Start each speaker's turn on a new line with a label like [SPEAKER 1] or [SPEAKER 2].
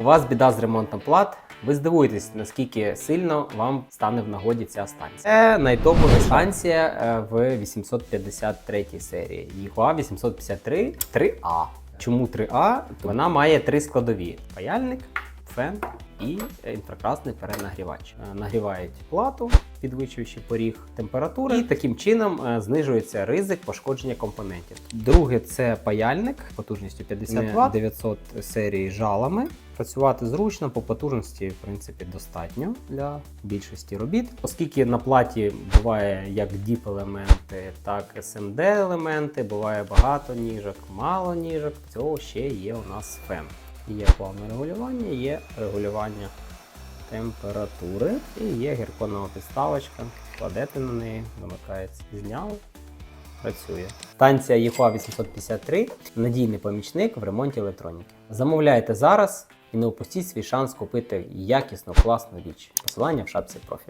[SPEAKER 1] у вас біда з ремонтом плат. Ви здивуєтесь, наскільки сильно вам стане в нагоді ця станція. Це найтопова станція е, в 853 серії. Їхуа 853 3А. Чому 3А? Вона має три складові: паяльник, фен і інфракрасний перенагрівач. Е, Нагрівають плату, підвищуючи поріг температури, і таким чином е, знижується ризик пошкодження компонентів. Друге це паяльник потужністю 50 Вт 900 серії жалами. Працювати зручно по потужності, в принципі, достатньо для більшості робіт, оскільки на платі буває як діп-елементи, так і SMD-елементи, буває багато ніжок, мало ніжок. Цього ще є у нас фен. Є плавне регулювання, є регулювання температури і є гірконова підставочка. Кладете на неї, вимикається, зняли. Працює. Станція ЄХОА 853 надійний помічник в ремонті електроніки. Замовляйте зараз і не упустіть свій шанс купити якісну, класну річ. Посилання в шапці профілю.